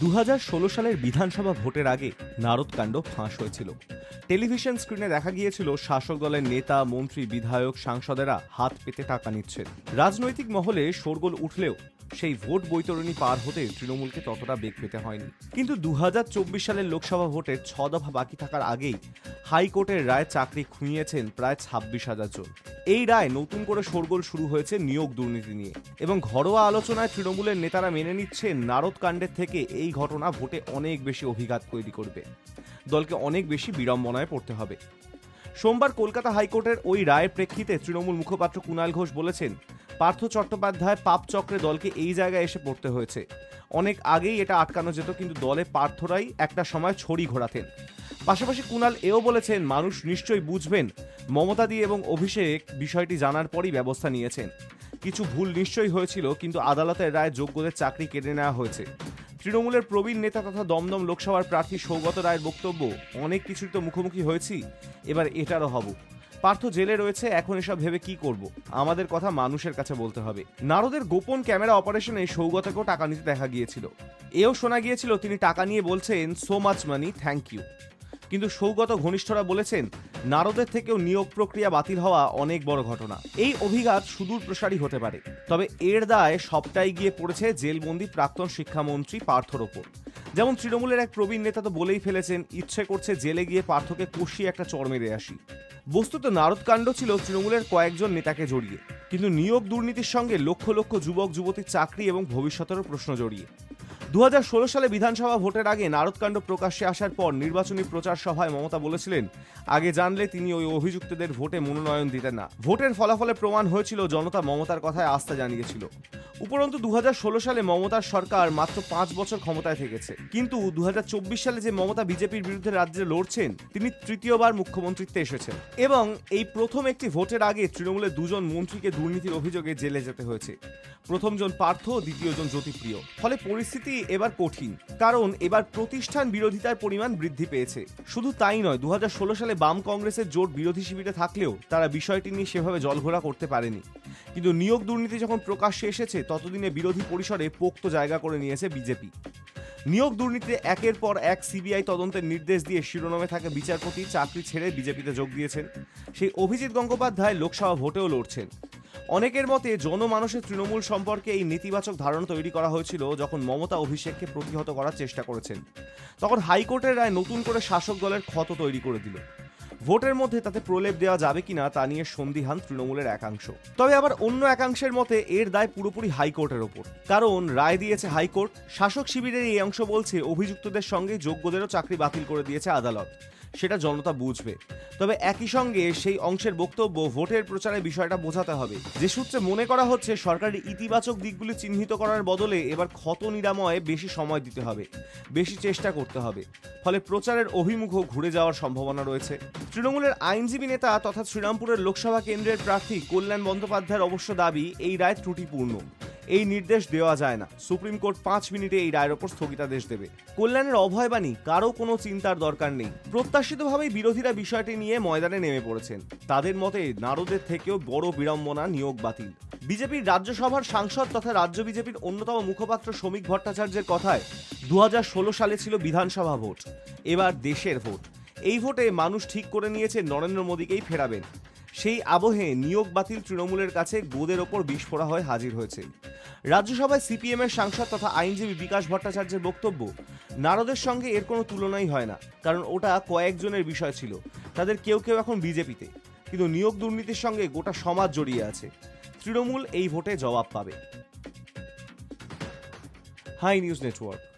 দু হাজার ষোলো সালের বিধানসভা ভোটের আগে নারদকাণ্ড ফাঁস হয়েছিল। টেলিভিশন স্ক্রিনে দেখা গিয়েছিল, শাসক দলের নেতা, মন্ত্রী, বিধায়ক, সাংসদেরা হাত পেতে টাকা নিচ্ছেন। রাজনৈতিক মহলে শোরগোল উঠলেও সেই ভোট বৈতরণী পার হতে তৃণমূলকে ততটা বেগ পেতে হয়নি। কিন্তু দু সালের লোকসভা ভোটের ছ দফা বাকি থাকার আগেই হাইকোর্টের রায় চাকরি খুঁইয়েছেন প্রায় ছাব্বিশ হাজার জন। এই রায় নতুন করে শোরগোল শুরু হয়েছে নিয়োগ দুর্নীতি নিয়ে। এবং ঘরোয়া আলোচনায় তৃণমূলের নেতারা মেনে নিচ্ছেন নারদ কাণ্ডের থেকে এই ঘটনা ভোটে অনেক বেশি অভিঘাত তৈরি করবে। দলকে অনেক বেশি বিড়ম্বনায় পড়তে হবে। সোমবার কলকাতা হাইকোর্টের ওই রায়ের প্রেক্ষিতে তৃণমূল মুখপাত্র কুণাল ঘোষ বলেছেন পার্থ চট্টোপাধ্যায় পাপ চক্রে দলকে এই জায়গায় এসে পড়তে হয়েছে। অনেক আগেই এটা আটকানো যেত, কিন্তু দলে পার্থরাই একটা সময় ছড়ি ঘোরাতেন। পাশাপাশি কুণাল এও বলেছেন, মানুষ নিশ্চয়ই বুঝবেন, মমতাদি এবং অভিষেক বিষয়টি জানার পরই ব্যবস্থা নিয়েছেন। কিছু ভুল নিশ্চয়ই হয়েছিল, কিন্তু আদালতের রায় যোগ্যদের চাকরি কেড়ে নেওয়া হয়েছে। তৃণমূলের প্রবীণ নেতা তথা দমদম লোকসভার প্রার্থী সৌগত রায়ের বক্তব্য, অনেক কিছুর তো মুখোমুখি হয়েছি, এবার এটারও হব। পার্থ জেলে রয়েছে, এখন এসব ভেবে কি করব? আমাদের কথা মানুষের কাছে বলতে হবে। নারদের গোপন ক্যামেরা অপারেশনে সৌগতাকেও টাকা নিতে দেখা গিয়েছিল। এও শোনা গিয়েছিল, তিনি টাকা নিয়ে বলছেন so much money thank you কিন্তু সৌগত ঘনিষ্ঠরা বলেছেন নারদের থেকেও নিয়োগ প্রক্রিয়া বাতিল হওয়া অনেক বড় ঘটনা। এই অভিঘাত সুদূর প্রসারী হতে পারে, তবে এর দায় সবটাই গিয়ে পড়েছে জেলবন্দি প্রাক্তন শিক্ষামন্ত্রী পার্থর ওপর। যেমন তৃণমূলের এক প্রবীণ নেতা তো বলেই ফেলেছেন, ইচ্ছে করছে জেলে গিয়ে পার্থকে কষিয়ে একটা চড় মেরে আসি। বস্তুত নারদকাণ্ড ছিল তৃণমূলের কয়েকজন নেতাকে জড়িয়ে, কিন্তু নিয়োগ দুর্নীতির সঙ্গে লক্ষ লক্ষ যুবক যুবতীর চাকরি এবং ভবিষ্যতেরও প্রশ্ন জড়িয়ে। দু হাজার ষোলো সালে বিধানসভা ভোটের আগে নারদকাণ্ড প্রকাশ্যে আসার পর নির্বাচনী প্রচার সভায় মমতা বলেছিলেন, আগে জানলে তিনি ওই অভিযুক্তদের ভোটে মনোনয়ন দিতেন না। ভোটের ফলাফলে প্রমাণ হয়েছিল, জনতা মমতার কথায় আস্থা জানিয়েছিল। উপরন্তু দু হাজার ষোলো সালে মমতার সরকার মাত্র পাঁচ বছর ক্ষমতায় থেকেছে। কিন্তু দুহাজার চব্বিশ সালে যে মমতা বিজেপির বিরুদ্ধে রাজ্যে লড়ছেন, তিনি তৃতীয়বার মুখ্যমন্ত্রীত্বে এসেছেন। এবং এই প্রথম একটি ভোটের আগে তৃণমূলের দুজন মন্ত্রীকে দুর্নীতির অভিযোগে জেলে যেতে হয়েছে। প্রথমজন পার্থ, দ্বিতীয়জন জ্যোতিপ্রিয়। ফলে পরিস্থিতি এবার কঠিন, কারণ এবার প্রতিষ্ঠান বিরোধিতার পরিমাণ বৃদ্ধি পেয়েছে। শুধু তাই নয় দু সালে বাম কংগ্রেসের জোট বিরোধী শিবিরে থাকলেও তারা বিষয়টি নিয়ে সেভাবে জলঘোলা করতে পারেনি। কিন্তু নিয়োগ দুর্নীতি যখন প্রকাশ্যে এসেছে, ততদিনে বিরোধী পরিসরে পোক্ত জায়গা করে নিয়েছে বিজেপি। নিয়োগ দুর্নীতিতে একের পর এক সিবিআই তদন্তের নির্দেশ দিয়ে শিরোনামে থাকা বিচারপতি, চাকরি ছেড়ে বিজেপিতে যোগ দিয়েছেন। সেই অভিজিৎ গঙ্গোপাধ্যায় লোকসভা ভোটেও লড়ছেন। অনেকের মতে জনমানসের তৃণমূল সম্পর্কে এই নেতিবাচক ধারণা তৈরি করা হয়েছিল যখন মমতা অভিষেককে প্রতিহত করার চেষ্টা করেছেন। তখন হাইকোর্টের রায় নতুন করে শাসক দলের ক্ষত তৈরি করে দিল। ভোটের মধ্যে তাতে প্রলেপ দেওয়া যাবে কিনা তা নিয়ে সন্দিহান তৃণমূলের একাংশ। তবে আবার অন্য একাংশের মতে এর দায় পুরোপুরি হাইকোর্টের ওপর। কারণ রায় দিয়েছে হাইকোর্ট, শাসক শিবিরের এই অংশ বলছে অভিযুক্তদের সঙ্গে যোগ্যদেরও চাকরি বাতিল করে দিয়েছে আদালত। সেটা জনতা বুঝবে। তবে একই সঙ্গে সেই অংশের বক্তব্য ভোটের প্রচারে বিষয়টা বোঝাতে হবে। যে সূত্রে মনে করা হচ্ছে, সরকারের ইতিবাচক দিকগুলি চিহ্নিত করার বদলে এবার ক্ষত নিরাময়ে বেশি সময় দিতে হবে, বেশি চেষ্টা করতে হবে। ফলে প্রচারের অভিমুখও ঘুরে যাওয়ার সম্ভাবনা রয়েছে। তৃণমূলের আইনজীবী নেতা তথা শ্রীরামপুরের লোকসভা কেন্দ্রের প্রার্থী কল্যাণ বন্দ্যোপাধ্যায়ের অবশ্য দাবি, এই রায় ত্রুটিপূর্ণ। এই নির্দেশ দেওয়া যায় না। সুপ্রিম কোর্ট পাঁচ মিনিটে এই রায়ের ওপর স্থগিতাদেশ দেবে। কল্যাণের অভয়বাণী কারও কোনো চিন্তার দরকার নেই। প্রত্যাশিতভাবেই বিরোধীরা বিষয়টি নিয়ে ময়দানে নেমে পড়েছেন। তাদের মতে, নারদের থেকেও বড় বিড়ম্বনা নিয়োগ বাতিল। বিজেপির রাজ্যসভার সাংসদ তথা রাজ্য বিজেপির অন্যতম মুখপাত্র শ্রমিক ভট্টাচার্যের কথায় দু হাজার ষোলো সালে ছিল বিধানসভা ভোট, এবার দেশের ভোট। এই ভোটে মানুষ ঠিক করে নিয়েছে নরেন্দ্র মোদীকেই ফেরাবেন। সেই আবহে নিয়োগ বাতিল তৃণমূলের কাছে গোদের ওপর বিস্ফোরা হয়ে হাজির হয়েছে। রাজ্যসভায় সিপিএম এর সাংসদ তথা আইনজীবী বিকাশ ভট্টাচার্যের বক্তব্য, নারদের সঙ্গে এর কোনো তুলনাই হয় না, কারণ ওটা কয়েকজনের বিষয় ছিল, তাদের কেউ কেউ এখন বিজেপিতে, কিন্তু নিয়োগ দুর্নীতির সঙ্গে গোটা সমাজ জড়িয়ে আছে। তৃণমূল এই ভোটে জবাব পাবে। Hi news network.